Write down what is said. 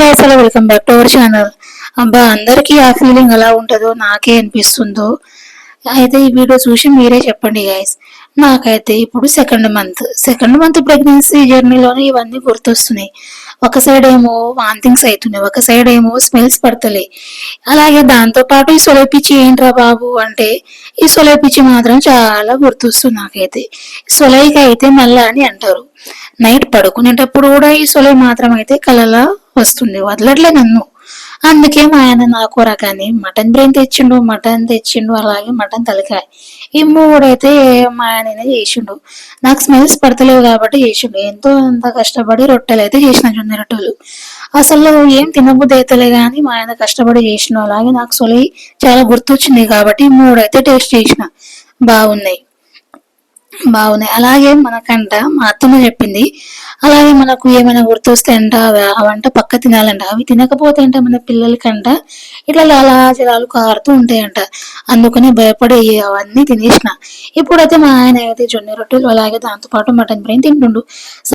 Guys hello welcome back to our channel అబ్బా అందరికీ ఆ ఫీలింగ్ ఎలా ఉంటుందో నాకే అనిపిస్తుందో. అయితే ఈ వీడియో చూసి మీరే చెప్పండి గైస్ నాకైతే ఇప్పుడు second month second month pregnancy జర్నీలోనే ఇవన్నీ గుర్తొస్తున్నాయి. ఒక సైడ్ ఏమో వాంతింగ్స్ అవుతున్నాయి ఒక సైడ్ ఏమో స్మెల్స్ పడతలే. అలాగే దాంతో పాటు ఈ సొలపిచ్చి ఏంట్రా బాబు అంటే ఈ సొలపిచ్చి మాత్రం చాలా గుర్తొస్తుంది నాకైతే. సొలైకి అయితే నల్ల అని అంటారు. నైట్ పడుకునేటప్పుడు కూడా ఈ సొలై మాత్రం అయితే కలలా వస్తుంది వదలట్లే నన్ను. అందుకే మా ఆయన నాకు రకాన్ని మటన్ బ్రెయిన్ తెచ్చిండు మటన్ తెచ్చిండు అలాగే మటన్ తలకాయ. ఈ మూడైతే మా ఆయననే చేసిండు. నాకు స్మెల్స్ పడతలేవు కాబట్టి చేసిండు. ఎంతో అంత కష్టపడి రొట్టెలు అయితే చేసిన జొన్న రొట్టెలు అసలు ఏం తినబుద్ధి అయితలే కానీ మా ఆయన కష్టపడి చేసిన అలాగే నాకు సొలి చాలా గుర్తొచ్చింది కాబట్టి ఈ మూడైతే టేస్ట్ చేసిన. బాగున్నాయి. బాగున్నాయి. అలాగే మనకంట మా అత్తమ్మ చెప్పింది అలాగే మనకు ఏమైనా గుర్తొస్తే అంట అవంట పక్క తినాలంట. అవి తినకపోతే అంట మన పిల్లలకంట ఇట్లా లాలాచరాలు కారుతూ ఉంటాయంట. అందుకని భయపడి అవన్నీ తినేసిన. ఇప్పుడైతే మా ఆయన అయితే జొన్న రొట్టెలు అలాగే దాంతో పాటు మటన్ బిర్యానీ తింటుండు.